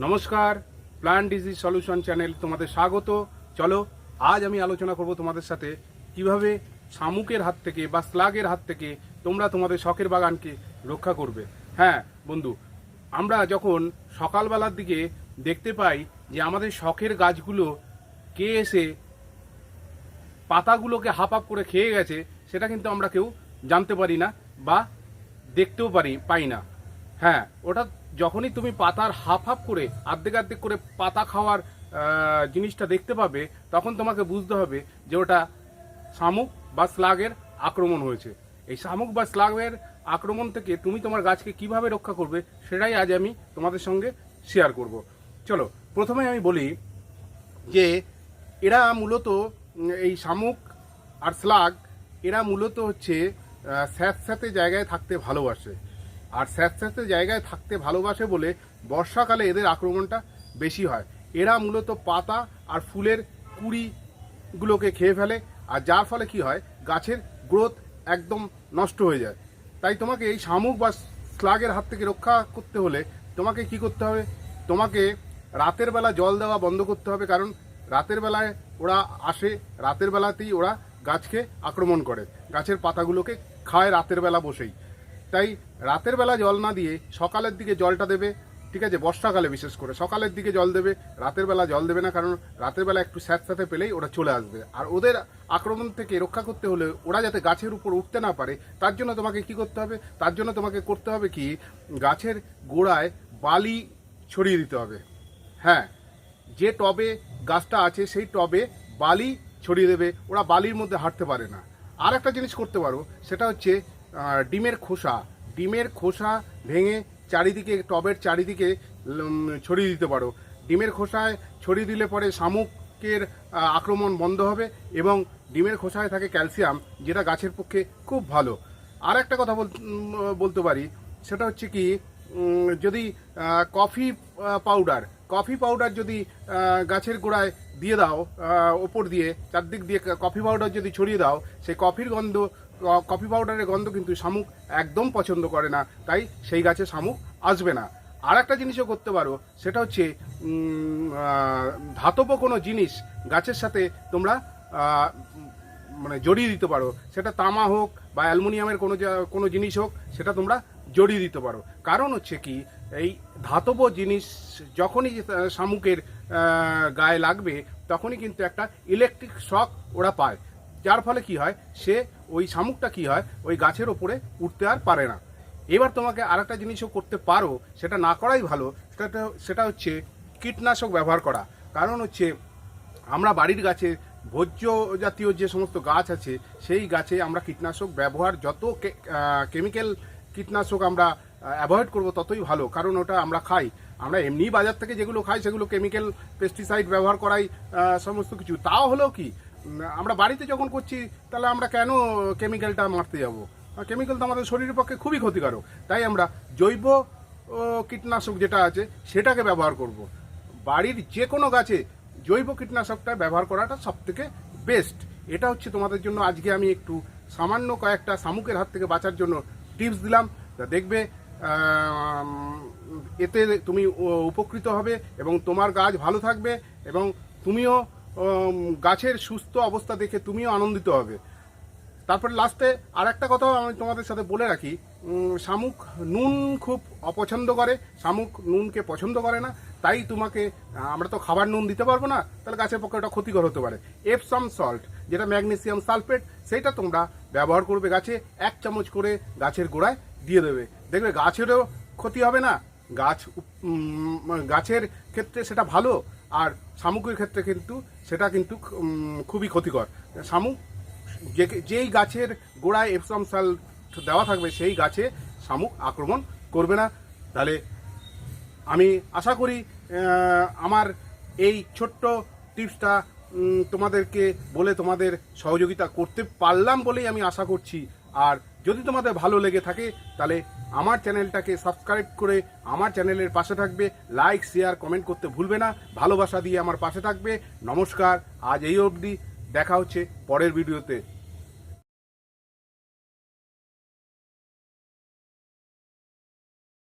নমস্কার plan disease solution channel তোমাদের স্বাগত। চলো, আজ আমি আলোচনা করব তোমাদের সাথে কীভাবে শামুকের হাত থেকে বা স্লাগের হাত থেকে তোমরা তোমাদের শখের বাগানকে রক্ষা করবে। হ্যাঁ বন্ধু, আমরা যখন সকালবেলার দিকে দেখতে পাই যে আমাদের শখের গাছগুলো কে এসে পাতাগুলোকে হাফ হাফ করে খেয়ে গেছে, সেটা কিন্তু আমরা কেউ জানতে পারি না বা দেখতেও পারি, পাই না। হ্যাঁ ওটা যখনই তুমি পাতার হাফ হাফ করে আর্ধেক আর্ধেক করে পাতা খাওয়ার জিনিসটা দেখতে পাবে তখন তোমাকে বুঝতে হবে যে ওটা শামুক বা স্লাগের আক্রমণ হয়েছে। এই শামুক বা স্লাগের আক্রমণ থেকে তুমি তোমার গাছকে কীভাবে রক্ষা করবে সেটাই আজ আমি তোমাদের সঙ্গে শেয়ার করব। চলো প্রথমে আমি বলি যে এরা মূলত এই শামুক আর স্লাগ এরা মূলত হচ্ছে আহ, স্যাঁতস্যাঁতে জায়গায় থাকতে ভালোবাসে। আর স্যাঁত স্যাঁতস্যাঁতে জায়গায় থাকতে ভালোবাসে বলে বর্ষাকালে এদের আক্রমণটা বেশি হয়। এরা মূলত পাতা আর ফুলের কুড়িগুলোকে খেয়ে ফেলে আর যার ফলে কি হয়, গাছের গ্রোথ একদম নষ্ট হয়ে যায়। তাই তোমাকে এই শামুক বা স্লাগের হাত থেকে রক্ষা করতে হলে তোমাকে কি করতে হবে? তোমাকে রাতের বেলা জল দেওয়া বন্ধ করতে হবে কারণ রাতের বেলায় ওরা আসে, রাতের বেলাতেই ওরা গাছকে আক্রমণ করে। গাছের পাতাগুলোকে খায় রাতের বেলা বসেই। তাই রাতের বেলা জল না দিয়ে সকালের দিকে জলটা দেবে, ঠিক আছে, বর্ষাকালে বিশেষ করে। সকালের দিকে জল দেবে, রাতের বেলা জল দেবে না, কারণ রাতের বেলা একটু স্যাঁতস্যাঁতে পেলেই ওরা চলে আসবে। আর ওদের আক্রমণ থেকে রক্ষা করতে হলে ওরা যাতে গাছের উপর উঠতে না পারে, তার জন্য তোমাকে কি করতে হবে? তার জন্য তোমাকে করতে হবে কি? গাছের গোড়ায় বালি ছড়িয়ে দিতে হবে। হ্যাঁ যে টবে গাছটা আছে সেই টবে বালি ছড়িয়ে দেবে, ওরা বালির মধ্যে হাঁটতে পারে না। আর একটা জিনিস করতে পারো, সেটা হচ্ছে ডিমের খোসা। ডিমের খোসা ভেঙে চারিদিকে, টবের চারিদিকে ছড়িয়ে দিতে পারো। ডিমের খোসায় ছড়িয়ে দিলে পরে শামুকের আক্রমণ বন্ধ হবে এবং ডিমের খোসায় থাকে ক্যালসিয়াম, যেটা গাছের পক্ষে খুব ভালো। আর একটা কথা বল- বলতে পারি, সেটা হচ্ছে কি যদি কফি পাউডার কফি পাউডার যদি গাছের গোড়ায় দিয়ে দাও ওপর দিয়ে, চারদিক দিয়ে কফি পাউডার যদি ছড়িয়ে দাও, সেই কফির গন্ধ কফি পাউডারের গন্ধ কিন্তু শামুক একদম পছন্দ করে না। তাই সেই গাছে শামুক আসবে না। আর একটা জিনিসও করতে পারো, সেটা হচ্ছে ধাতব কোনো জিনিস গাছের সাথে তোমরা মানে জড়িয়ে দিতে পারো। সেটা তামা হোক বা অ্যালুমিনিয়ামের কোনো কোনো জিনিস হোক, সেটা তোমরা জড়িয়ে দিতে পারো। কারণ হচ্ছে কি, এই ধাতব জিনিস যখনই শামুকের গায়ে লাগবে, তখনই কিন্তু একটা ইলেকট্রিক শক ওরা পায়। যার ফলে কি হয়, সে ওই শামুকটা কি হয়? ওই গাছের ওপরে উঠতে আর পারে না। এবার তোমাকে আরেকটা জিনিসও করতে পারো, সেটা না করাই ভালো। সেটা সেটা হচ্ছে কীটনাশক ব্যবহার করা। কারণ হচ্ছে, আমরা বাড়ির গাছে ভোজ্য জাতীয় যে সমস্ত গাছ আছে, সেই গাছে আমরা কীটনাশক ব্যবহার, যত কেমিক্যাল কীটনাশক আমরা অ্যাভয়েড করব, ততই ভালো। কারণ ওটা আমরা খাই। আমরা এমনি বাজার থেকে যেগুলো খাই, সেগুলো কেমিক্যাল, পেস্টিসাইড ব্যবহার করাই সমস্ত কিছু। তাও হলেও কি আমরা বাড়িতে যখন করছি, তাহলে আমরা কেন কেমিক্যালটা মারতে যাব? কেমিক্যাল তো আমাদের শরীরের পক্ষে খুবই ক্ষতিকারক। তাই আমরা জৈব কীটনাশক যেটা আছে, সেটাকে ব্যবহার করব। বাড়ির যে কোনো গাছে জৈব কীটনাশকটা ব্যবহার করাটা সব থেকে বেস্ট এটা হচ্ছে তোমাদের জন্য আজকে আমি একটু সামান্য কয়েকটা শামুকের হাত থেকে বাঁচার জন্য টিপস দিলাম। তা দেখবে এতে তুমি উপকৃত হবে এবং তোমার গাছ ভালো থাকবে এবং তুমিও গাছের সুস্থ অবস্থা দেখে তুমিও আনন্দিত হবে। তারপরে লাস্টে আর একটা কথাও আমি তোমাদের সাথে বলে রাখি। শামুক নুন খুব অপছন্দ করে, শামুক নুনকে পছন্দ করে না, তাই তোমাকে, আমরা তো খাবার নুন দিতে পারব না, তাহলে গাছের পক্ষে ওটা ক্ষতিকর হতে পারে। এপসাম সল্ট যেটা ম্যাগনেসিয়াম সালফেট সেটা তোমরা ব্যবহার করবে গাছে, এক চামচ করে গাছের গোড়ায় দিয়ে দেবে। দেখবে গাছেরও ক্ষতি হবে না, গাছ গাছের ক্ষেত্রে সেটা ভালো আর শামুকের ক্ষেত্রে কিন্তু সেটা কিন্তু খুবই ক্ষতিকর। শামুক যেই গাছের গোড়ায় এপসাম সাল দেওয়া থাকবে, সেই গাছে শামুক আক্রমণ করবে না। তাহলে আমি আশা করি আমার এই ছোট্ট টিপসটা তোমাদেরকে বলে তোমাদের সহযোগিতা করতে পারলাম বলেই আমি আশা করছি। আর যদি তোমাদের ভালো লেগে থাকে, তাহলে আমার চ্যানেলটাকে সাবস্ক্রাইব করে আমার চ্যানেলের পাশে থাকবে, লাইক, শেয়ার, কমেন্ট করতে ভুলবে না, ভালোবাসা দিয়ে আমার পাশে থাকবে। নমস্কার, আজ এই অবধি, দেখা হচ্ছে পরের ভিডিওতে।